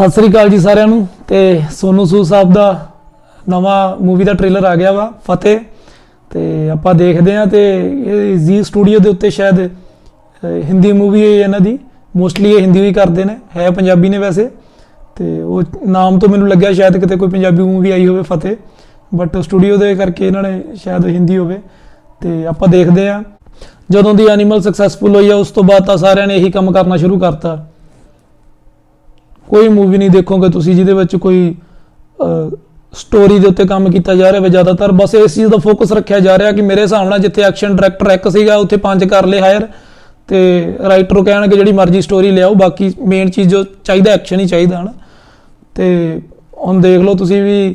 ਸਤਿ ਸ੍ਰੀ ਅਕਾਲ ਜੀ ਸਾਰਿਆਂ ਨੂੰ ਤੇ ਸੋਨੂ ਸੂ ਸਾਹਿਬ ਦਾ ਨਵਾਂ ਮੂਵੀ ਦਾ ਟ੍ਰੇਲਰ ਆ ਗਿਆ ਵਾ, ਫਤਿਹ। ਤੇ ਆਪਾਂ ਦੇਖਦੇ ਆ ਤੇ ਇਹ ਜੀ ਸਟੂਡੀਓ ਦੇ ਉੱਤੇ ਸ਼ਾਇਦ ਹਿੰਦੀ ਮੂਵੀ ਹੈ ਇਹਨਾਂ ਦੀ। ਮੋਸਟਲੀ ਇਹ ਹਿੰਦੀ ਵੀ ਕਰਦੇ ਨੇ, ਹੈ ਪੰਜਾਬੀ ਨੇ ਵੈਸੇ। ਤੇ ਉਹ ਨਾਮ ਤੋਂ ਮੈਨੂੰ ਲੱਗਿਆ ਸ਼ਾਇਦ ਕਿਤੇ ਕੋਈ ਪੰਜਾਬੀ ਮੂਵੀ ਆਈ ਹੋਵੇ ਫਤਿਹ। ਬਟ ਸਟੂਡੀਓ ਦੇ ਕਰਕੇ ਇਹਨਾਂ ਨੇ ਸ਼ਾਇਦ ਹਿੰਦੀ ਹੋਵੇ। ਤੇ ਆਪਾਂ ਦੇਖਦੇ ਆ ਜਦੋਂ ਦੀ ਐਨੀਮਲ ਸਕਸੈਸਫੁਲ ਹੋਈ ਆ, ਉਸ ਤੋਂ ਬਾਅਦ ਤਾਂ ਸਾਰਿਆਂ ਨੇ ਇਹੀ ਕੰਮ ਕਰਨਾ ਸ਼ੁਰੂ ਕਰਤਾ। ਕੋਈ ਮੂਵੀ ਨਹੀਂ ਦੇਖੋਗੇ ਤੁਸੀਂ, ਜਿਹਦੇ ਵਿੱਚ ਕੋਈ ਸਟੋਰੀ ਦੇ ਉੱਤੇ ਕੰਮ ਕੀਤਾ ਜਾ ਰਿਹਾ ਵਾ ਜ਼ਿਆਦਾਤਰ। ਬਸ ਇਸ ਚੀਜ਼ ਦਾ ਫੋਕਸ ਰੱਖਿਆ ਜਾ ਰਿਹਾ ਕਿ ਮੇਰੇ ਹਿਸਾਬ ਨਾਲ ਜਿੱਥੇ ਐਕਸ਼ਨ ਡਾਇਰੈਕਟਰ ਇੱਕ ਸੀਗਾ, ਉੱਥੇ ਪੰਜ ਕਰ ਲਏ ਹਾਇਰ ਤੇ ਰਾਈਟਰ ਕਹਿਣਗੇ ਜਿਹੜੀ ਮਰਜ਼ੀ ਸਟੋਰੀ ਲਿਆਓ, ਬਾਕੀ ਮੇਨ ਚੀਜ਼ ਜੋ ਚਾਹੀਦਾ ਐਕਸ਼ਨ ਹੀ ਚਾਹੀਦਾ, ਹਨਾ। ਤੇ ਹੁਣ ਦੇਖ ਲਓ ਤੁਸੀਂ ਵੀ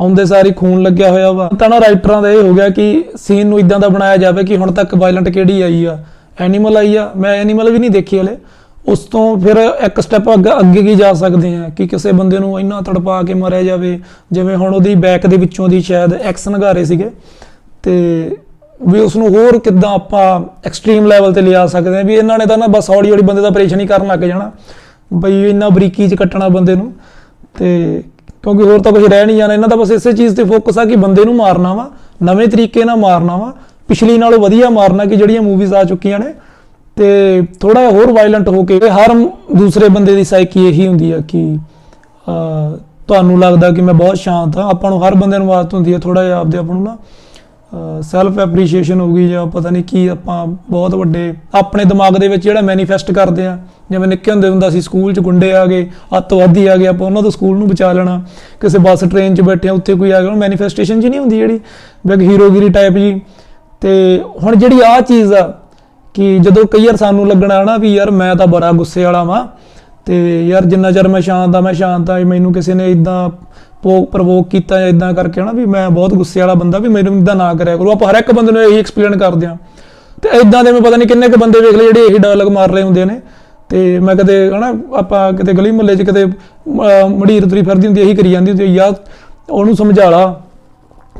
ਆਉਂਦੇ ਸਾਰੀ ਖੂਨ ਲੱਗਿਆ ਹੋਇਆ ਵਾ। ਤਾਂ ਨਾ ਰਾਈਟਰਾਂ ਦਾ ਇਹ ਹੋ ਗਿਆ ਕਿ ਸੀਨ ਨੂੰ ਇਦਾਂ ਦਾ ਬਣਾਇਆ ਜਾਵੇ ਕਿ ਹੁਣ ਤੱਕ ਵਾਇਲੈਂਟ ਕਿਹੜੀ ਆਈ ਆ? ਐਨੀਮਲ ਆਈ ਆ? ਮੈਂ ਐਨੀਮਲ ਵੀ ਨਹੀਂ ਦੇਖੀ ਹਲੇ। ਉਸ ਤੋਂ ਫਿਰ ਇੱਕ ਸਟੈਪ ਅੱਗੇ ਅੱਗੇ ਕੀ ਜਾ ਸਕਦੇ ਆ? ਕਿ ਕਿਸੇ ਬੰਦੇ ਨੂੰ ਇੰਨਾ ਤੜਪਾ ਕੇ ਮਾਰਿਆ ਜਾਵੇ, ਜਿਵੇਂ ਹੁਣ ਉਹਦੀ ਬੈਕ ਦੇ ਵਿੱਚੋਂ ਦੀ ਸ਼ਾਇਦ ਐਕਸ ਨਗਾਰੇ ਸੀਗੇ, ਤੇ ਵੀ ਉਸ ਨੂੰ ਹੋਰ ਕਿੱਦਾਂ ਆਪਾਂ ਐਕਸਟ੍ਰੀਮ ਲੈਵਲ ਤੇ ਲਿਆ ਸਕਦੇ ਆ? ਵੀ ਇਹਨਾਂ ਨੇ ਤਾਂ ਨਾ ਬਸ ਹੌਲੀ ਹੌਲੀ ਬੰਦੇ ਦਾ ਆਪਰੇਸ਼ਨ ਹੀ ਕਰਨ ਲੱਗ ਜਾਣਾ, ਬਈ ਇੰਨਾ ਬਰੀਕੀ ਚ ਕੱਟਣਾ ਬੰਦੇ ਨੂੰ, ਤੇ ਕਿਉਂਕਿ ਹੋਰ ਤਾਂ ਕੁਝ ਰਹਿ ਨਹੀਂ ਜਾਣਾ। ਇਹਨਾਂ ਦਾ ਬਸ ਇਸੇ ਚੀਜ਼ ਤੇ ਫੋਕਸ ਆ ਕਿ ਬੰਦੇ ਨੂੰ ਮਾਰਨਾ ਵਾ, ਨਵੇਂ ਤਰੀਕੇ ਨਾਲ ਮਾਰਨਾ ਵਾ, ਪਿਛਲੀ ਨਾਲੋਂ ਵਧੀਆ ਮਾਰਨਾ ਕਿ ਜਿਹੜੀਆਂ ਮੂਵੀਜ਼ ਆ ਚੁੱਕੀਆਂ ਨੇ। ਤੇ ਥੋੜਾ ਜਿਹਾ ਹੋਰ ਵਾਇਲੈਂਟ ਹੋ ਕੇ ਹਰ ਦੂਸਰੇ ਬੰਦੇ ਦੀ ਸਾਈਕੀ ਇਹੀ ਹੁੰਦੀ ਆ ਕਿ ਤੁਹਾਨੂੰ ਲੱਗਦਾ ਕਿ ਮੈਂ ਬਹੁਤ ਸ਼ਾਂਤ ਆ ਆਪਾਂ ਨੂੰ ਹਰ ਬੰਦੇ ਨੂੰ ਆਦਤ ਹੁੰਦੀ ਆ ਥੋੜਾ ਜਿਹਾ ਆਪਦੇ ਆਪ ਨੂੰ ਨਾ ਸੈਲਫ ਐਪਰੀਸ਼ੀਏਸ਼ਨ ਹੋ ਗਈ ਜਾਂ ਪਤਾ ਨਹੀਂ ਕੀ ਆਪਾਂ ਬਹੁਤ ਵੱਡੇ, ਆਪਣੇ ਦਿਮਾਗ ਦੇ ਵਿੱਚ ਜਿਹੜਾ ਮੈਨੀਫੈਸਟ ਕਰਦੇ ਆ, ਜਿਵੇਂ ਨਿੱਕੇ ਹੁੰਦੇ ਹੁੰਦਾ ਸੀ ਸਕੂਲ 'ਚ ਗੁੰਡੇ ਆ ਗਏ, ਅੱਤਵਾਦੀ ਆ ਗਏ, ਆਪਾਂ ਉਹਨਾਂ ਤੋਂ ਸਕੂਲ ਨੂੰ ਬਚਾ ਲੈਣਾ, ਕਿਸੇ ਬੱਸ ਟ੍ਰੇਨ 'ਚ ਬੈਠੇ ਆ, ਉੱਥੇ ਕੋਈ ਆ ਗਿਆ ਮੈਨੀਫੈਸਟੇਸ਼ਨ ਜੀ ਨਹੀਂ ਹੁੰਦੀ ਜਿਹੜੀ ਬਿਗ ਹੀਰੋਗਿਰੀ ਟਾਈਪ ਜੀ, ਤੇ ਹੁਣ ਜਿਹੜੀ ਆ ਚੀਜ਼ ਆ ਕਿ ਜਦੋਂ ਕਈ ਵਾਰ ਸਾਨੂੰ ਲੱਗਣਾ ਨਾ ਵੀ ਯਾਰ ਮੈਂ ਤਾਂ ਬੜਾ ਗੁੱਸੇ ਵਾਲਾ ਵਾਂ ਤੇ ਯਾਰ ਜਿੰਨਾ ਚਿਰ ਮੈਂ ਸ਼ਾਂਤ ਆ ਮੈਂ ਸ਼ਾਂਤ ਆ ਮੈਨੂੰ ਕਿਸੇ ਨੇ ਇਦਾਂ ਪੋਕ ਪ੍ਰਵੋਕ ਕੀਤਾ ਜਾਂ ਇਦਾਂ ਕਰਕੇ ਨਾ ਵੀ ਮੈਂ ਬਹੁਤ ਗੁੱਸੇ ਵਾਲਾ ਬੰਦਾ ਵੀ ਮੈਨੂੰ ਇਦਾਂ ਨਾ ਕਰਿਆ ਕਰੋ। ਆਪਾਂ ਹਰ ਇੱਕ ਬੰਦੇ ਨੂੰ ਇਹੀ ਐਕਸਪਲੇਨ ਕਰਦੇ ਆ ਤੇ ਇਦਾਂ ਦੇ ਮੈਂ ਪਤਾ ਨਹੀਂ ਕਿੰਨੇ ਕੁ ਬੰਦੇ ਵੇਖ ਲਏ ਜਿਹੜੇ ਇਹੀ ਡਾਇਲੌਗ ਮਾਰ ਰਹੇ ਹੁੰਦੇ ਨੇ। ਤੇ ਮੈਂ ਕਦੇ ਹਨਾ ਆਪਾਂ ਕਿਤੇ ਗਲੀ ਮੁਹੱਲੇ 'ਚ ਕਿਤੇ ਅਹ, ਮੜੀਰ ਤੁਰੀ ਫਿਰਦੀ ਹੁੰਦੀ ਇਹੀ ਕਰੀ ਜਾਂਦੀ ਹੁੰਦੀ ਯਾਰ ਉਹਨੂੰ ਸਮਝਾ ਲਾ।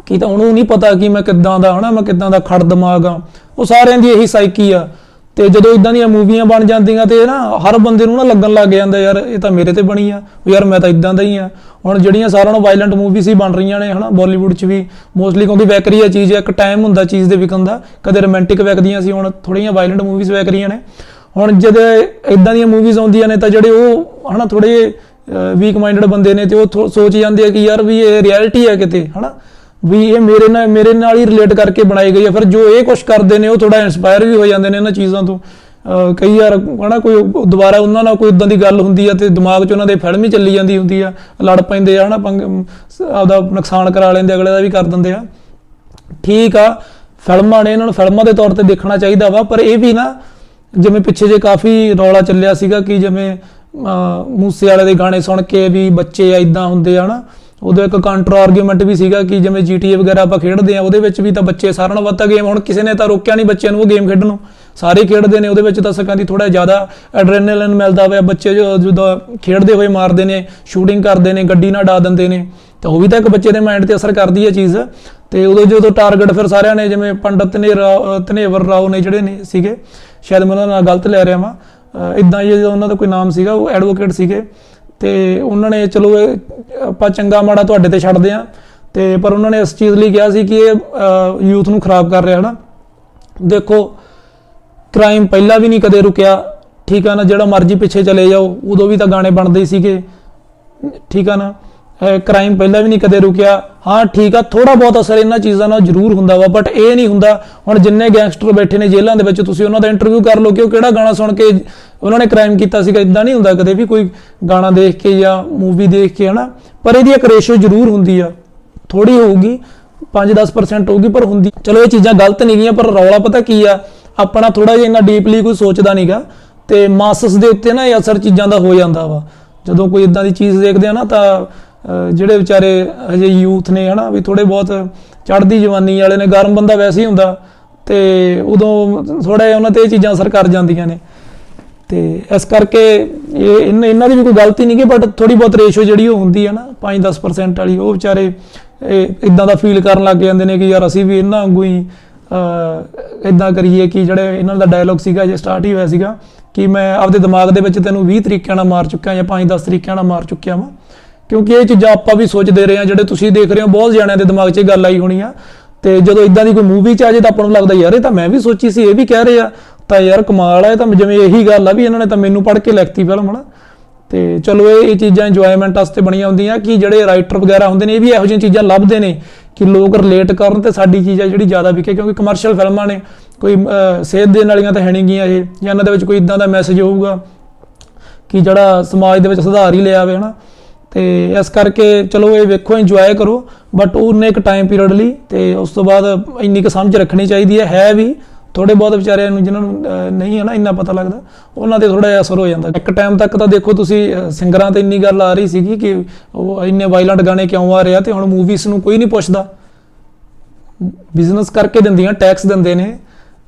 ਕਿ ਤਾਂ ਉਹਨੂੰ ਨਹੀਂ ਪਤਾ ਕਿ ਮੈਂ ਕਿੱਦਾਂ ਦਾ ਹਨਾ, ਮੈਂ ਕਿੱਦਾਂ ਦਾ ਖੜ ਦਿਮਾਗ ਆ। ਉਹ ਸਾਰਿਆਂ ਦੀ ਇਹੀ ਸਾਈਕੀ ਆ। ਤੇ ਜਦੋਂ ਇਦਾਂ ਦੀਆਂ ਮੂਵੀਆਂ ਬਣ ਜਾਂਦੀਆਂ ਤੇ ਨਾ, ਹਰ ਬੰਦੇ ਨੂੰ ਨਾ ਲੱਗਣ ਲੱਗ ਜਾਂਦਾ ਯਾਰ, ਇਹ ਤਾਂ ਮੇਰੇ ਤੇ ਬਣੀ ਆ। ਉਹ ਯਾਰ ਮੈਂ ਤਾਂ ਇਦਾਂ ਦਾ ਹੀ ਆ। ਹੁਣ ਜਿਹੜੀਆਂ ਸਾਰਿਆਂ ਨੂੰ ਵਾਇਲੈਂਟ ਮੂਵੀਜ਼ ਹੀ ਬਣ ਰਹੀਆਂ ਨੇ ਹਨਾ ਬਾਲੀਵੁੱਡ 'ਚ ਵੀ। ਮੋਸਟਲੀ ਕਿਉਂਕਿ ਵਿਕ ਰਹੀ ਆ ਚੀਜ਼, ਇੱਕ ਟਾਈਮ ਹੁੰਦਾ ਚੀਜ਼ ਦੇ ਵਿਕਣ ਦਾ। ਕਦੇ ਰੋਮਾਂਟਿਕ ਵਿਕਦੀਆਂ ਸੀ, ਹੁਣ ਥੋੜੀਆਂ ਵਾਇਲੈਂਟ ਮੂਵੀਜ਼ ਵਿਕ ਰਹੀਆਂ ਨੇ। ਹੁਣ ਜਦ ਇਦਾਂ ਦੀਆਂ ਮੂਵੀਜ਼ ਆਉਂਦੀਆਂ ਨੇ ਤਾਂ ਜਿਹੜੇ ਉਹ ਹਨਾ ਥੋੜੇ ਵੀਕ ਮਾਈਂਡਡ ਬੰਦੇ ਨੇ ਤੇ ਉਹ ਸੋਚ ਜਾਂਦੇ ਆ ਕਿ ਯਾਰ ਵੀ ਇਹ ਰਿਐਲਿਟੀ ਹੈ ਕਿਤੇ, ਹਨਾ। ਵੀ ਇਹ ਮੇਰੇ ਨਾਲ ਮੇਰੇ ਨਾਲ ਹੀ ਰਿਲੇਟ ਕਰਕੇ ਬਣਾਈ ਗਈ ਹੈ। ਫਿਰ ਜੋ ਇਹ ਕੁਝ ਕਰਦੇ ਨੇ ਉਹ ਥੋੜਾ ਇਨਸਪਾਇਰ ਵੀ ਹੋ ਜਾਂਦੇ ਨੇ ਇਹਨਾਂ ਚੀਜ਼ਾਂ ਤੋਂ। ਕਈ ਵਾਰ ਹਨਾ ਕੋਈ ਦੁਬਾਰਾ ਉਹਨਾਂ ਨਾਲ ਕੋਈ ਉਦਾਂ ਦੀ ਗੱਲ ਹੁੰਦੀ ਆ ਤੇ ਦਿਮਾਗ 'ਚ ਉਹਨਾਂ ਦੇ ਫਿਲਮ ਹੀ ਚੱਲੀ ਜਾਂਦੀ ਹੁੰਦੀ ਆ ਲੜ ਪੈਂਦੇ ਆ ਹਨਾ ਪੰਗ ਆਪਦਾ ਨੁਕਸਾਨ ਕਰਾ ਲੈਂਦੇ ਅਗਲੇ ਦਾ ਵੀ ਕਰ ਦਿੰਦੇ ਆ। ਠੀਕ ਆ ਫਿਲਮਾਂ ਨੇ ਇਹਨਾਂ ਨੂੰ ਫਿਲਮਾਂ ਦੇ ਤੌਰ ਤੇ ਦੇਖਣਾ ਚਾਹੀਦਾ ਵਾ ਪਰ ਇਹ ਵੀ ਨਾ ਜਿਵੇਂ ਪਿੱਛੇ ਜੇ ਕਾਫੀ ਰੌਲਾ ਚੱਲਿਆ ਸੀਗਾ ਕਿ ਜਿਵੇਂ ਅਹ, ਮੂਸੇ ਵਾਲੇ ਦੇ ਗਾਣੇ ਸੁਣ ਕੇ ਵੀ ਬੱਚੇ ਇਦਾਂ ਹੁੰਦੇ ਆ ਨਾ ਉਦੋਂ ਇੱਕ ਕਾਊਂਟਰ ਆਰਗੂਮੈਂਟ ਵੀ ਸੀਗਾ ਕਿ ਜਿਵੇਂ GTA ਵਗੈਰਾ ਆਪਾਂ ਖੇਡਦੇ ਆ ਉਹਦੇ ਵਿੱਚ ਵੀ ਤਾਂ ਬੱਚੇ ਸਾਰਿਆਂ ਨਾਲੋਂ ਵੱਧ ਤਾਂ ਗੇਮ ਹੁਣ ਕਿਸੇ ਨੇ ਤਾਂ ਰੋਕਿਆ ਨਹੀਂ ਬੱਚਿਆਂ ਨੂੰ ਉਹ ਗੇਮ ਖੇਡਣ ਨੂੰ। ਸਾਰੇ ਖੇਡਦੇ ਨੇ, ਉਹਦੇ ਵਿੱਚ ਤਾਂ ਸਕਾਂ ਦੀ ਥੋੜਾ ਜ਼ਿਆਦਾ ਐਡਰੇਨਲਿਨ ਮਿਲਦਾ ਹੋਇਆ ਬੱਚੇ ਜਦੋਂ ਖੇਡਦੇ ਹੋਏ ਮਾਰਦੇ ਨੇ ਸ਼ੂਟਿੰਗ ਕਰਦੇ ਨੇ, ਗੱਡੀ ਨਾਲ ਡਾ ਦਿੰਦੇ ਨੇ, ਤਾਂ ਉਹ ਵੀ ਤਾਂ ਇੱਕ ਬੱਚੇ ਦੇ ਮਾਈਂਡ ਤੇ ਅਸਰ ਕਰਦੀ ਹੈ ਚੀਜ਼। ਤੇ ਉਦੋਂ ਜਦੋਂ ਟਾਰਗੇਟ ਫਿਰ ਸਾਰਿਆਂ ਨੇ, ਜਿਵੇਂ ਪੰਡਤ ਨੇ ਧਨੇਵਰ ਰਾਓ ਨੇ ਜਿਹੜੇ ਨੇ ਸੀਗੇ, ਸ਼ਾਇਦ ਮੈਂ ਉਹਨਾਂ ਨਾਲ ਗਲਤ ਲੈ ਰਿਹਾ ਵਾਂ। ਇਦਾਂ ਹੀ ਉਹਨਾਂ ਦਾ ਕੋਈ ਨਾਮ ਸੀਗਾ, ਉਹ ਐਡਵੋਕੇਟ ਸੀਗੇ। ਤੇ ਉਹਨਾਂ ਨੇ ਚਲੋ ਆਪਾਂ ਚੰਗਾ ਮਾੜਾ ਤੁਹਾਡੇ ਤੇ ਛੱਡਦੇ ਆ ਤੇ ਪਰ ਉਹਨਾਂ ਨੇ ਇਸ ਚੀਜ਼ ਲਈ ਕਿਹਾ ਸੀ ਕਿ ਇਹ ਯੂਥ ਨੂੰ ਖਰਾਬ ਕਰ ਰਿਹਾ ਹਨਾ। ਦੇਖੋ ਕ੍ਰਾਈਮ ਪਹਿਲਾਂ ਵੀ ਨਹੀਂ ਕਦੇ ਰੁਕਿਆ। ਠੀਕ ਆ ਨਾ, ਜਿਹੜਾ ਮਰਜ਼ੀ ਪਿੱਛੇ ਚਲੇ ਜਾਓ, ਉਦੋਂ ਵੀ ਤਾਂ ਗਾਣੇ ਬਣਦੇ ਹੀ ਸੀਗੇ। ਠੀਕ ਆ ਨਾ? ਕ੍ਰਾਈਮ ਪਹਿਲਾਂ ਵੀ ਨਹੀਂ ਕਦੇ ਰੁਕਿਆ। ਹਾਂ, ਠੀਕ ਆ ਥੋੜਾ ਬਹੁਤ ਅਸਰ ਇਹਨਾਂ ਚੀਜ਼ਾਂ ਨਾਲ ਜ਼ਰੂਰ ਹੁੰਦਾ ਵਾ ਬਟ ਇਹ ਨਹੀਂ ਹੁੰਦਾ। ਹੁਣ ਜਿੰਨੇ ਗੈਂਗਸਟਰ ਬੈਠੇ ਨੇ ਜੇਲ੍ਹਾਂ ਦੇ ਵਿੱਚ, ਤੁਸੀਂ ਉਹਨਾਂ ਦਾ ਇੰਟਰਵਿਊ ਕਰ ਲਓ ਕਿ ਉਹ ਕਿਹੜਾ ਗਾਣਾ ਸੁਣ ਕੇ ਉਹਨਾਂ ਨੇ ਕ੍ਰਾਈਮ ਕੀਤਾ ਸੀਗਾ। ਇਦਾਂ ਨਹੀਂ ਹੁੰਦਾ ਕਦੇ ਵੀ ਕੋਈ ਗਾਣਾ ਦੇਖ ਕੇ ਜਾਂ ਮੂਵੀ ਦੇਖ ਕੇ, ਹਨਾ? ਪਰ ਇਹਦੀ ਇੱਕ ਰੇਸ਼ੋ ਜ਼ਰੂਰ ਹੁੰਦੀ ਆ। ਥੋੜੀ ਹੋਊਗੀ 5-10% ਹੋਊਗੀ, ਪਰ ਹੁੰਦੀ। ਚਲੋ, ਇਹ ਚੀਜ਼ਾਂ ਗਲਤ ਨਹੀਂ ਗੀਆਂ ਪਰ ਰੌਲਾ ਪਤਾ ਕੀ ਆ? ਆਪਣਾ ਥੋੜਾ ਜਿਹਾ ਇੰਨਾ ਡੀਪਲੀ ਕੋਈ ਸੋਚਦਾ ਨਹੀਂਗਾ ਤੇ ਮਾਸਸ ਦੇ ਉੱਤੇ ਨਾ ਇਹ ਅਸਰ ਚੀਜ਼ਾਂ ਦਾ ਹੋ ਜਾਂਦਾ ਵਾ। ਜਦੋਂ ਕੋਈ ਇਦਾਂ ਦੀ ਚੀਜ਼ ਦੇਖਦੇ ਆ ਨਾ, ਤਾਂ ਜਿਹੜੇ ਵਿਚਾਰੇ ਹਜੇ ਯੂਥ ਨੇ, ਹਨਾ, ਵੀ ਥੋੜੇ ਬਹੁਤ ਚੜ੍ਹਦੀ ਜਵਾਨੀ ਵਾਲੇ ਨੇ, ਗਰਮ ਬੰਦਾ ਵੈਸੇ ਹੀ ਹੁੰਦਾ ਤੇ ਉਦੋਂ ਥੋੜਾ ਜਿਹਾ ਉਹਨਾਂ ਤੇ ਇਹ ਚੀਜ਼ਾਂ ਅਸਰ ਕਰ ਜਾਂਦੀਆਂ ਨੇ। ਤੇ ਇਸ ਕਰਕੇ ਇਹ ਇਹਨਾਂ ਇਹਨਾਂ ਦੀ ਵੀ ਕੋਈ ਗਲਤੀ ਨਹੀਂ ਕਿ ਬਟ ਥੋੜੀ ਬਹੁਤ ਰੇਸ਼ੋ ਜਿਹੜੀ ਉਹ ਹੁੰਦੀ ਹੈ ਨਾ 5-10% ਵਾਲੀ, ਉਹ ਵਿਚਾਰੇ ਇਦਾਂ ਦਾ ਫੀਲ ਕਰਨ ਲੱਗ ਜਾਂਦੇ ਨੇ ਕਿ ਯਾਰ ਅਸੀਂ ਵੀ ਇਹਨਾਂ ਵਾਂਗੂ ਹੀ ਇਦਾਂ ਕਰੀਏ ਕਿ ਜਿਹੜੇ ਇਹਨਾਂ ਦਾ ਡਾਇਲੌਗ ਸੀਗਾ ਜੇ ਸਟਾਰਟ ਹੀ ਹੋਇਆ ਸੀਗਾ ਕਿ ਮੈਂ ਆਪਦੇ ਦਿਮਾਗ ਦੇ ਵਿੱਚ ਤੈਨੂੰ 20 ਤਰੀਕਿਆਂ ਨਾਲ ਮਾਰ ਚੁੱਕਿਆ ਜਾਂ 5-10 ਤਰੀਕਿਆਂ ਨਾਲ ਮਾਰ ਚੁੱਕਿਆ ਵਾਂ। ਕਿਉਂਕਿ ਇਹ ਚੀਜ਼ਾਂ ਆਪਾਂ ਵੀ ਸੋਚਦੇ ਰਹੇ ਹਾਂ ਜਿਹੜੇ ਤੁਸੀਂ ਦੇਖ ਰਹੇ ਹੋ ਬਹੁਤ ਜਣਿਆਂ ਦੇ ਦਿਮਾਗ 'ਚ ਇਹ ਗੱਲ ਆਈ ਹੋਣੀ ਆ। ਤੇ ਜਦੋਂ ਇਦਾਂ ਦੀ ਕੋਈ ਮੂਵੀ 'ਚ ਆ ਜੇ ਤਾਂ ਆਪਾਂ ਨੂੰ ਲੱਗਦਾ ਯਾਰ ਇਹ ਤਾਂ ਮੈਂ ਵੀ ਸੋਚੀ ਸੀ ਇਹ ਵੀ ਕਹਿ ਰਹੇ ਆ। ਤਾਂ ਯਾਰ ਕਮਾਲ ਆ ਇਹ ਤਾਂ ਜਿਵੇਂ ਇਹੀ ਗੱਲ ਆ ਵੀ ਇਹਨਾਂ ਨੇ ਤਾਂ ਮੈਨੂੰ ਪੜ੍ਹ ਕੇ ਲਿਖਤੀ ਫਿਲਮ ਹਨਾ। ਤੇ ਚਲੋ ਇਹ ਇਹ ਚੀਜ਼ਾਂ ਇੰਜੋਇਮੈਂਟ ਵਾਸਤੇ ਬਣੀਆਂ ਹੁੰਦੀਆਂ ਕਿ ਜਿਹੜੇ ਰਾਈਟਰ ਵਗੈਰਾ ਹੁੰਦੇ ਨੇ ਇਹ ਵੀ ਇਹੋ ਜਿਹੀਆਂ ਚੀਜ਼ਾਂ ਲੱਭਦੇ ਨੇ ਕਿ ਲੋਕ ਰਿਲੇਟ ਕਰਨ ਤੇ ਸਾਡੀ ਚੀਜ਼ ਆ ਜਿਹੜੀ ਜ਼ਿਆਦਾ ਵਿਕੇ ਕਿਉਂਕਿ ਕਮਰਸ਼ੀਅਲ ਫਿਲਮਾਂ ਨੇ ਕੋਈ ਅਹ, ਸੇਧ ਦੇਣ ਵਾਲੀਆਂ ਤਾਂ ਹੈ ਨਹੀਂ ਗੀਆਂ ਇਹ ਜਾਂ ਇਹਨਾਂ ਦੇ ਵਿੱਚ ਕੋਈ ਇਦਾਂ ਦਾ ਮੈਸੇਜ ਹੋਊਗਾ ਕਿ ਜਿਹੜਾ ਸਮਾਜ ਦੇ ਵਿੱਚ ਸੁਧਾਰ ਹੀ ਲਿਆਵੇ ਹਨਾ। ਤੇ ਇਸ ਕਰਕੇ ਚਲੋ ਇਹ ਵੇਖੋ ਇੰਜੋਏ ਕਰੋ ਬਟ ਉਹਨੇ ਇੱਕ ਟਾਈਮ ਪੀਰੀਅਡ ਲਈ ਤੇ ਉਸ ਤੋਂ ਬਾਅਦ ਇੰਨੀ ਕੁ ਸਮਝ ਰੱਖਣੀ ਚਾਹੀਦੀ ਹੈ ਹੈ ਵੀ। ਥੋੜੇ ਬਹੁਤ ਵਿਚਾਰਿਆਂ ਨੂੰ ਜਿਨ੍ਹਾਂ ਨੂੰ ਨਹੀਂ ਹੈ ਨਾ ਇੰਨਾ ਪਤਾ ਲੱਗਦਾ, ਉਹਨਾਂ ਤੇ ਥੋੜਾ ਜਿਹਾ ਅਸਰ ਹੋ ਜਾਂਦਾ। ਇੱਕ ਟਾਈਮ ਤੱਕ ਤਾਂ ਦੇਖੋ ਤੁਸੀਂ ਸਿੰਗਰਾਂ ਤੇ ਇੰਨੀ ਗੱਲ ਆ ਰਹੀ ਸੀਗੀ ਕਿ ਉਹ ਇੰਨੇ ਵਾਇਲੈਂਟ ਗਾਣੇ ਕਿਉਂ ਆ ਰਹੇ ਆ ਤੇ ਹੁਣ ਮੂਵੀਜ਼ ਨੂੰ ਕੋਈ ਨਹੀਂ ਪੁੱਛਦਾ। ਬਿਜ਼ਨਸ ਕਰਕੇ ਦਿੰਦੀਆਂ ਟੈਕਸ ਦਿੰਦੇ ਨੇ।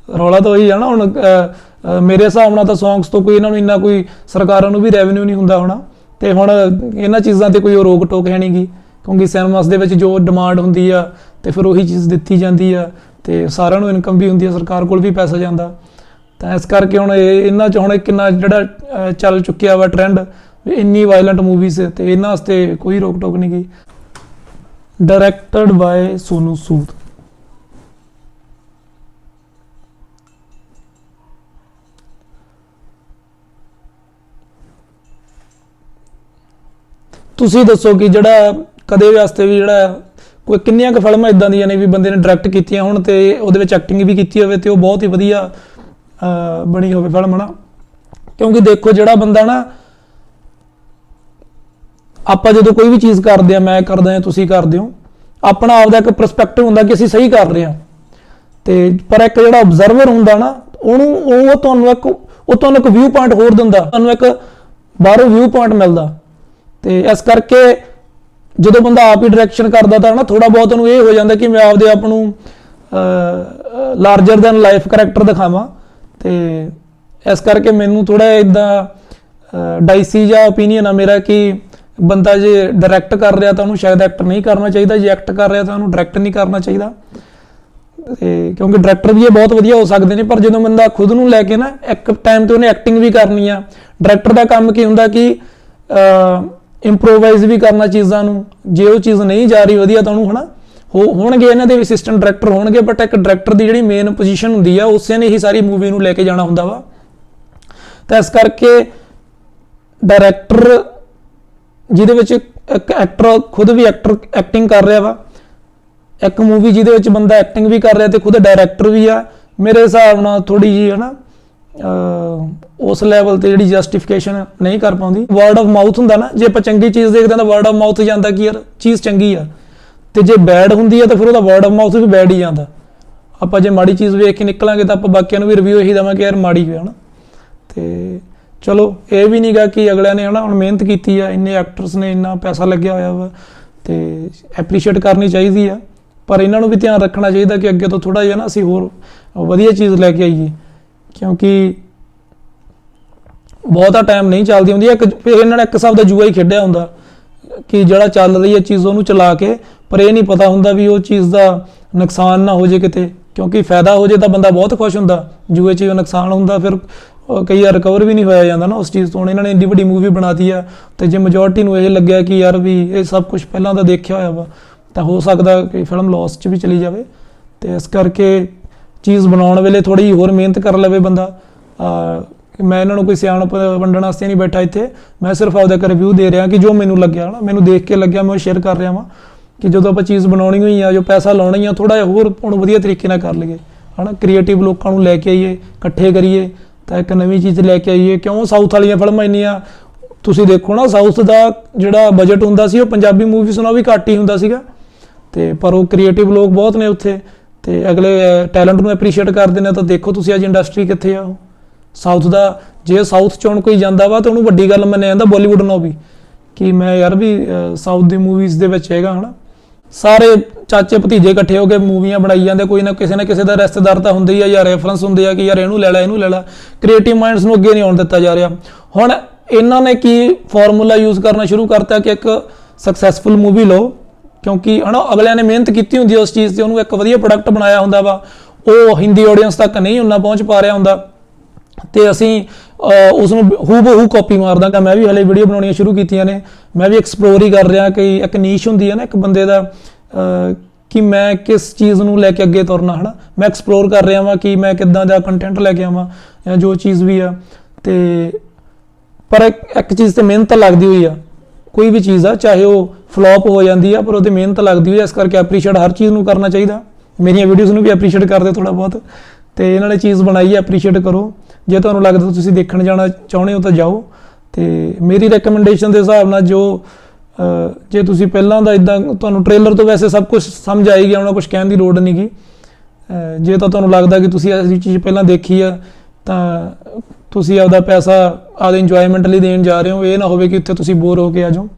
ਰੌਲਾ ਤਾਂ ਉਹੀ ਆ ਨਾ ਹੁਣ ਮੇਰੇ ਹਿਸਾਬ ਨਾਲ ਤਾਂ ਸੌਂਗਸ ਤੋਂ ਕੋਈ ਇਹਨਾਂ ਨੂੰ ਇੰਨਾ ਕੋਈ ਸਰਕਾਰਾਂ ਨੂੰ ਵੀ ਰੈਵਨਿਊ ਨਹੀਂ ਹੁੰਦਾ ਹੋਣਾ। ਤੇ ਹੁਣ ਇਹਨਾਂ ਚੀਜ਼ਾਂ ਤੇ ਕੋਈ ਉਹ ਰੋਕ ਟੋਕ ਹੈ ਨਹੀਂਗੀ, ਕਿਉਂਕਿ ਸਿਨੇਮਾਸ ਦੇ ਵਿੱਚ ਜੋ ਡਿਮਾਂਡ ਹੁੰਦੀ ਆ, ਤੇ ਫਿਰ ਉਹੀ ਚੀਜ਼ ਦਿੱਤੀ ਜਾਂਦੀ ਆ, ਤੇ ਸਾਰਿਆਂ ਨੂੰ ਇਨਕਮ ਵੀ ਹੁੰਦੀ ਆ, ਸਰਕਾਰ ਕੋਲ ਵੀ ਪੈਸਾ ਜਾਂਦਾ। ਤਾਂ ਇਸ ਕਰਕੇ ਹੁਣ ਇਹ, ਇਹਨਾਂ ਚ ਹੁਣ ਕਿੰਨਾ ਜਿਹੜਾ ਚੱਲ ਚੁੱਕਿਆ ਵਾ ਟ੍ਰੈਂਡ ਇੰਨੀ ਵਾਇਲੈਂਟ ਮੂਵੀਜ਼ ਤੇ ਇਹਨਾਂ ਵਾਸਤੇ ਕੋਈ ਰੋਕ ਟੋਕ ਨਹੀਂ ਗਈ ਡਾਇਰੈਕਟਡ ਬਾਈ ਸੋਨੂ ਸੂਦ। ਤੁਸੀਂ ਦੱਸੋ ਕਿ ਜਿਹੜਾ ਕਦੇ ਵਾਸਤੇ ਵੀ ਜਿਹੜਾ ਕੋਈ ਕਿੰਨੀਆਂ ਕੁ ਫਿਲਮਾਂ ਇਦਾਂ ਦੀਆਂ ਨੇ ਵੀ ਬੰਦੇ ਨੇ ਡਾਇਰੈਕਟ ਕੀਤੀਆਂ ਹੋਣ ਤੇ ਉਹਦੇ ਵਿੱਚ ਐਕਟਿੰਗ ਵੀ ਕੀਤੀ ਹੋਵੇ ਤੇ ਉਹ ਬਹੁਤ ਹੀ ਵਧੀਆ ਬਣੀ ਹੋਵੇ ਫਿਲਮ ਨਾ ਕਿਉਂਕਿ ਦੇਖੋ ਜਿਹੜਾ ਬੰਦਾ ਨਾ, ਆਪਾਂ ਜਦੋਂ ਕੋਈ ਵੀ ਚੀਜ਼ ਕਰਦੇ ਆ, ਮੈਂ ਕਰਦਾ ਹਾਂ ਤੁਸੀਂ ਕਰਦੇ ਹੋ, ਆਪਣਾ ਆਪਦਾ ਇੱਕ ਪਰਸਪੈਕਟਿਵ ਹੁੰਦਾ ਕਿ ਅਸੀਂ ਸਹੀ ਕਰ ਰਹੇ ਹਾਂ। ਤੇ ਪਰ ਇੱਕ ਜਿਹੜਾ ਆਬਜ਼ਰਵਰ ਹੁੰਦਾ ਨਾ, ਉਹਨੂੰ, ਉਹ ਤੁਹਾਨੂੰ ਇੱਕ, ਉਹ ਤੁਹਾਨੂੰ ਇੱਕ ਵਿਊ ਪੁਆਇੰਟ ਹੋਰ ਦਿੰਦਾ, ਤੁਹਾਨੂੰ ਇੱਕ ਬਾਹਰੋਂ ਵਿਊ ਪੁਆਇੰਟ ਮਿਲਦਾ। ਤੇ ਇਸ ਕਰਕੇ ਜਦੋਂ ਬੰਦਾ ਆਪ ਹੀ ਡਾਇਰੈਕਸ਼ਨ ਕਰਦਾ ਤਾਂ ਨਾ ਥੋੜਾ ਬਹੁਤ ਉਹਨੂੰ ਇਹ ਹੋ ਜਾਂਦਾ ਕਿ ਮੈਂ ਆਪਦੇ ਆਪ ਨੂੰ ਲਾਰਜਰ ਦੈਨ ਲਾਈਫ ਕੈਰੈਕਟਰ ਦਿਖਾਵਾਂ। ਤੇ ਇਸ ਕਰਕੇ ਮੈਨੂੰ ਥੋੜਾ ਇਦਾਂ ਡਾਈਸੀ ਜਾਂ ਓਪੀਨੀਅਨ ਆ ਮੇਰਾ ਕਿ ਬੰਦਾ ਜੇ ਡਾਇਰੈਕਟ ਕਰ ਰਿਹਾ ਤਾਂ ਉਹਨੂੰ ਸ਼ਾਇਦ ਐਕਟ ਨਹੀਂ ਕਰਨਾ ਚਾਹੀਦਾ, ਜੇ ਐਕਟ ਕਰ ਰਿਹਾ ਤਾਂ ਉਹਨੂੰ ਡਾਇਰੈਕਟ ਨਹੀਂ ਕਰਨਾ ਚਾਹੀਦਾ। ਤੇ ਕਿਉਂਕਿ ਡਾਇਰੈਕਟਰ ਵੀ ਇਹ ਬਹੁਤ ਵਧੀਆ ਹੋ ਸਕਦੇ ਨੇ, ਪਰ ਜਦੋਂ ਬੰਦਾ ਖੁਦ ਨੂੰ ਲੈ ਕੇ ਨਾ ਇੱਕ ਟਾਈਮ ਤੇ ਉਹਨੇ ਐਕਟਿੰਗ ਵੀ ਕਰਨੀ ਆ ਡਾਇਰੈਕਟਰ ਦਾ ਕੰਮ ਕੀ ਹੁੰਦਾ ਕਿ ਇੰਪਰੋਵਾਈਜ਼ ਵੀ ਕਰਨਾ ਚੀਜ਼ਾਂ ਨੂੰ। ਜੇ ਉਹ ਚੀਜ਼ ਨਹੀਂ ਜਾ ਰਹੀ ਵਧੀਆ ਤਾਂ ਉਹਨੂੰ ਹਨਾ, ਹੋ- ਹੋਣਗੇ ਇਹਨਾਂ ਦੇ ਅਸਿਸਟੈਂਟ ਡਾਇਰੈਕਟਰ ਹੋਣਗੇ ਬਟ ਇੱਕ ਡਾਇਰੈਕਟਰ ਦੀ ਜਿਹੜੀ ਮੇਨ ਪੋਜੀਸ਼ਨ ਹੁੰਦੀ ਆ, ਉਸੇ ਨੇ ਹੀ ਸਾਰੀ ਮੂਵੀ ਨੂੰ ਲੈ ਕੇ ਜਾਣਾ ਹੁੰਦਾ ਵਾ। ਤਾਂ ਇਸ ਕਰਕੇ ਡਾਇਰੈਕਟਰ ਜਿਹਦੇ ਵਿੱਚ ਇੱਕ ਐਕਟਰ ਖੁਦ ਵੀ ਐਕਟਰ ਐਕਟਿੰਗ ਕਰ ਰਿਹਾ ਵਾ। ਇੱਕ ਮੂਵੀ ਜਿਹਦੇ ਵਿੱਚ ਬੰਦਾ ਐਕਟਿੰਗ ਵੀ ਕਰ ਰਿਹਾ ਤੇ ਖੁਦ ਡਾਇਰੈਕਟਰ ਵੀ ਆ। ਮੇਰੇ ਹਿਸਾਬ ਨਾਲ ਥੋੜੀ ਜੀ ਹਨਾ ਅਹ ਉਸ ਲੈਵਲ ਤੇ ਜਿਹੜੀ ਜਸਟੀਫਿਕੇਸ਼ਨ ਨਹੀਂ ਕਰ ਪਾਉਂਦੀ। ਵਰਡ ਆਫ ਮਾਊਥ ਹੁੰਦਾ ਨਾ, ਜੇ ਆਪਾਂ ਚੰਗੀ ਚੀਜ਼ ਦੇਖਦੇ ਹਾਂ ਤਾਂ ਵਰਡ ਆਫ ਮਾਊਥ ਜਾਂਦਾ ਕਿ ਯਾਰ? ਚੀਜ਼ ਚੰਗੀ ਆ। ਤੇ ਜੇ ਬੈਡ ਹੁੰਦੀ ਆ ਤਾਂ ਫਿਰ ਉਹਦਾ ਵਰਡ ਆਫ ਮਾਊਥ ਵੀ ਬੈਡ ਹੀ ਜਾਂਦਾ। ਆਪਾਂ ਜੇ ਮਾੜੀ ਚੀਜ਼ ਵੇਖ ਕੇ ਨਿਕਲਾਂਗੇ ਤਾਂ ਆਪਾਂ ਬਾਕੀਆਂ ਨੂੰ ਵੀ ਰਿਵਿਊ ਇਹੀ ਦੇਵਾਂਗੇ, ਯਾਰ ਮਾੜੀ ਹੋਇਆ ਹਨਾ। ਤੇ ਚਲੋ, ਇਹ ਵੀ ਨਹੀਂਗਾ ਕਿ ਅਗਲਿਆਂ ਨੇ ਹਨਾ ਹੁਣ ਮਿਹਨਤ ਕੀਤੀ ਆ, ਇੰਨੇ ਐਕਟਰਸ ਨੇ, ਇੰਨਾ ਪੈਸਾ ਲੱਗਿਆ ਹੋਇਆ ਵਾ, ਤੇ ਐਪਰੀਸ਼ੀਏਟ ਕਰਨੀ ਚਾਹੀਦੀ ਆ। ਪਰ ਇਹਨਾਂ ਨੂੰ ਵੀ ਧਿਆਨ ਰੱਖਣਾ ਚਾਹੀਦਾ ਕਿ ਅੱਗੇ ਤੋਂ ਥੋੜਾ ਜਿਹਾ ਨਾ ਅਸੀਂ ਹੋਰ ਵਧੀਆ ਚੀਜ਼ ਲੈ ਕੇ ਆਈਏ। ਕਿਉਂਕਿ ਬਹੁਤਾ ਟਾਈਮ ਨਹੀਂ ਚੱਲਦੀ ਹੁੰਦੀ, ਇੱਕ ਫਿਰ ਇਹਨਾਂ ਨੇ ਇੱਕ ਹਿਸਾਬ ਦਾ ਜੂਆ ਹੀ ਖੇਡਿਆ ਹੁੰਦਾ ਕਿ ਜਿਹੜਾ ਚੱਲ ਰਹੀ ਹੈ ਚੀਜ਼ ਉਹਨੂੰ ਚਲਾ ਕੇ, ਪਰ ਇਹ ਨਹੀਂ ਪਤਾ ਹੁੰਦਾ ਵੀ ਉਹ ਚੀਜ਼ ਦਾ ਨੁਕਸਾਨ ਨਾ ਹੋ ਜੇ ਕਿਤੇ, ਕਿਉਂਕਿ ਫਾਇਦਾ ਹੋ ਜੇ ਤਾਂ ਬੰਦਾ ਬਹੁਤ ਖੁਸ਼ ਹੁੰਦਾ, ਜੂਏ 'ਚ ਨੁਕਸਾਨ ਹੁੰਦਾ, ਫਿਰ ਕਈ ਵਾਰ ਰਿਕਵਰ ਵੀ ਨਹੀਂ ਹੋਇਆ ਜਾਂਦਾ ਨਾ ਉਸ ਚੀਜ਼ ਤੋਂ, ਹੁਣ ਇਹਨਾਂ ਨੇ ਇੰਨੀ ਵੱਡੀ ਮੂਵੀ ਬਣਾਤੀ ਆ, ਤੇ ਜੇ ਮੈਜੋਰਟੀ ਨੂੰ ਇਹ ਲੱਗਿਆ ਕਿ ਯਾਰ ਵੀ ਇਹ ਸਭ ਕੁਝ ਪਹਿਲਾਂ ਤਾਂ ਦੇਖਿਆ ਹੋਇਆ ਵਾ, ਤਾਂ ਹੋ ਸਕਦਾ ਕਿ ਫਿਲਮ ਲਾਸ 'ਚ ਵੀ ਚਲੀ ਜਾਵੇ, ਤੇ ਇਸ ਕਰਕੇ ਚੀਜ਼ ਬਣਾਉਣ ਵੇਲੇ ਥੋੜੀ ਹੋਰ ਮਿਹਨਤ ਕਰ ਲਵੇ ਬੰਦਾ। ਮੈਂ ਇਹਨਾਂ ਨੂੰ ਕੋਈ ਸਿਆਣਪ ਵੰਡਣ ਵਾਸਤੇ ਨਹੀਂ ਬੈਠਾ ਇੱਥੇ। ਮੈਂ ਸਿਰਫ ਆਪਦਾ ਇੱਕ ਰਿਵਿਊ ਦੇ ਰਿਹਾ ਕਿ ਜੋ ਮੈਨੂੰ ਲੱਗਿਆ ਨਾ ਮੈਨੂੰ ਦੇਖ ਕੇ ਲੱਗਿਆ, ਮੈਂ ਉਹ ਸ਼ੇਅਰ ਕਰ ਰਿਹਾ ਵਾਂ ਕਿ ਜਦੋਂ ਆਪਾਂ ਚੀਜ਼ ਬਣਾਉਣੀ ਹੋਈ ਆ, ਜੋ ਪੈਸਾ ਲਾਉਣਾ ਹੀ ਆ ਥੋੜਾ ਜਿਹਾ ਹੋਰ ਹੁਣ ਵਧੀਆ ਤਰੀਕੇ ਨਾਲ ਕਰ ਲਈਏ। ਹਨਾ ਕ੍ਰੀਏਟਿਵ ਲੋਕਾਂ ਨੂੰ ਲੈ ਕੇ ਆਈਏ, ਇਕੱਠੇ ਕਰੀਏ, ਤਾਂ ਇੱਕ ਨਵੀਂ ਚੀਜ਼ ਲੈ ਕੇ ਆਈਏ। ਕਿਉਂ? ਸਾਊਥ ਵਾਲੀਆਂ ਫਿਲਮਾਂ ਇੰਨੀਆਂ, ਤੁਸੀਂ ਦੇਖੋ ਨਾ ਸਾਊਥ ਦਾ ਜਿਹੜਾ ਬਜਟ ਹੁੰਦਾ ਸੀ, ਉਹ ਪੰਜਾਬੀ ਮੂਵੀਜ਼ ਨਾਲੋਂ ਵੀ ਘੱਟ ਹੀ ਹੁੰਦਾ ਸੀਗਾ। ਤੇ ਪਰ ਉਹ ਕ੍ਰੀਏਟਿਵ ਲੋਕ ਬਹੁਤ ਨੇ ਉੱਥੇ। ਤੇ ਅਗਲੇ ਟੈਲੈਂਟ ਨੂੰ ਐਪਰੀਸ਼ੀਏਟ ਕਰਦੇ ਨੇ ਤਾਂ ਦੇਖੋ ਤੁਸੀਂ ਅੱਜ ਇੰਡਸਟਰੀ ਕਿੱਥੇ ਆ ਉਹ। ਸਾਊਥ ਦਾ, ਜੇ ਸਾਊਥ ਚੋਂ ਹੁਣ ਕੋਈ ਜਾਂਦਾ ਵਾ ਤਾਂ ਉਹਨੂੰ ਵੱਡੀ ਗੱਲ ਮੰਨਿਆ ਜਾਂਦਾ ਬਾਲੀਵੁੱਡ ਨਾਲੋਂ ਵੀ, ਕਿ ਮੈਂ ਯਾਰ ਵੀ ਸਾਊਥ ਦੀ ਮੂਵੀਜ਼ ਦੇ ਵਿੱਚ ਹੈਗਾ ਹਨਾ। ਸਾਰੇ ਚਾਚੇ ਭਤੀਜੇ ਇਕੱਠੇ ਹੋ ਕੇ ਮੂਵੀਆਂ ਬਣਾਈ ਜਾਂਦੇ, ਕੋਈ ਨਾ ਕਿਸੇ ਨਾ ਕਿਸੇ ਦਾ ਰਿਸ਼ਤੇਦਾਰ ਤਾਂ ਹੁੰਦੇ ਹੀ ਆ ਜਾਂ ਰੈਫਰੈਂਸ ਹੁੰਦੇ ਆ ਕਿ ਯਾਰ ਇਹਨੂੰ ਲੈ ਲੈ, ਇਹਨੂੰ ਲੈ ਲੈ। ਕ੍ਰੀਏਟਿਵ ਮਾਈਂਡਸ ਨੂੰ ਅੱਗੇ ਨਹੀਂ ਆਉਣ ਦਿੱਤਾ ਜਾ ਰਿਹਾ। ਹੁਣ ਇਹਨਾਂ ਨੇ ਕੀ ਫਾਰਮੂਲਾ ਯੂਜ਼ ਕਰਨਾ ਸ਼ੁਰੂ ਕਰਤਾ ਕਿ ਇੱਕ ਸਕਸੈਸਫੁਲ ਮੂਵੀ ਲਓ। ਕਿਉਂਕਿ ਹਨਾ, ਅਗਲਿਆਂ ਨੇ ਮਿਹਨਤ ਕੀਤੀ ਹੁੰਦੀ ਆ ਉਸ ਚੀਜ਼ ਤੇ, ਉਹਨੂੰ ਇੱਕ ਵਧੀਆ ਪ੍ਰੋਡਕਟ ਬਣਾਇਆ ਹੁੰਦਾ ਵਾ। ਉਹ ਹਿੰਦੀ ਆਡੀਅנס ਤੱਕ ਨਹੀਂ ਉਹਨਾਂ ਪਹੁੰਚ ਪਾ ਰਿਹਾ ਹੁੰਦਾ। ਤੇ ਅਸੀਂ ਉਸ ਨੂੰ ਹੂ ਬਹੂ ਕਾਪੀ ਮਾਰਦਾ ਕਿ ਮੈਂ ਵੀ ਹਲੇ ਵੀਡੀਓ ਬਣਾਉਣੀਆਂ ਸ਼ੁਰੂ ਕੀਤੀਆਂ ਨੇ। ਮੈਂ ਵੀ ਐਕਸਪਲੋਰ ਹੀ ਕਰ ਰਿਹਾ ਕਿ ਇੱਕ ਨੀਸ਼ ਹੁੰਦੀ ਹੈ ਨਾ, ਇੱਕ ਬੰਦੇ ਦਾ ਕਿ ਮੈਂ ਕਿਸ ਚੀਜ਼ ਨੂੰ ਲੈ ਕੇ ਅੱਗੇ ਤੁਰਨਾ, ਹਨਾ। ਮੈਂ ਐਕਸਪਲੋਰ ਕਰ ਰਿਹਾ ਵਾਂ ਕਿ ਮੈਂ ਕਿੱਦਾਂ ਦਾ ਕੰਟੈਂਟ ਲੈ ਕੇ ਆਵਾਂ, ਜਾਂ ਜੋ ਚੀਜ਼ ਵੀ ਆ। ਤੇ, ਪਰ ਇੱਕ ਇੱਕ ਚੀਜ਼ ਤੇ ਮਿਹਨਤ ਲੱਗਦੀ ਹੋਈ ਆ। ਕੋਈ ਵੀ ਚੀਜ਼ ਆ, ਚਾਹੇ ਉਹ ਫਲॉप ਹੋ ਜਾਂਦੀ ਆ, ਪਰ ਉਹਦੇ ਮਿਹਨਤ ਲੱਗਦੀ ਹੋਈ ਇਸ ਕਰਕੇ ਐਪਰੀਸ਼ੀਏਟ ਹਰ ਚੀਜ਼ ਨੂੰ ਕਰਨਾ ਚਾਹੀਦਾ। ਮੇਰੀਆਂ ਵੀਡੀਓਜ਼ ਨੂੰ ਵੀ ਐਪਰੀਸ਼ੀਏਟ ਕਰਦੇ ਥੋੜਾ ਬਹੁਤ। ਤੇ ਇਹਨਾਂ ਨੇ ਚੀਜ਼ ਬਣਾਈ ਹੈ ਐਪਰੀਸ਼ੀਏਟ ਕਰੋ। ਜੇ ਤੁਹਾਨੂੰ ਲੱਗਦਾ ਤੁਸੀਂ ਦੇਖਣ ਜਾਣਾ ਚਾਹੁੰਦੇ ਹੋ ਤਾਂ ਜਾਓ। ਤੇ ਮੇਰੀ ਰეკਮੈਂਡੇਸ਼ਨ ਦੇ ਹਿਸਾਬ ਨਾਲ ਜੋ ਜੇ ਤੁਸੀਂ ਪਹਿਲਾਂ ਦਾ ਇਦਾਂ ਤੁਹਾਨੂੰ ਟ੍ਰੇਲਰ ਤੋਂ ਵੈਸੇ ਸਭ ਕੁਝ ਸਮਝ ਆਈ ਗਿਆ ਉਹਨਾਂ ਕੁਝ ਕਹਿਣ ਦੀ ਲੋੜ ਨਹੀਂ ਨਹੀਂਗੀ ਜੇ ਤਾਂ ਤੁਹਾਨੂੰ ਲੱਗਦਾ ਕਿ ਤੁਸੀਂ ਇਹ ਚੀਜ਼ ਪਹਿਲਾਂ ਦੇਖੀ ਆ, ਤਾਂ ਤੁਸੀਂ ਆਪਦਾ ਪੈਸਾ, ਆਪਦੇ ਇੰਜੋਇਮੈਂਟ ਲਈ ਦੇਣ ਜਾ ਰਹੇ ਹੋ, ਇਹ ਨਾ ਹੋਵੇ ਕਿ ਉੱਥੇ ਤੁਸੀਂ ਬੋਰ ਹੋ ਕੇ ਆ ਜਾਓ।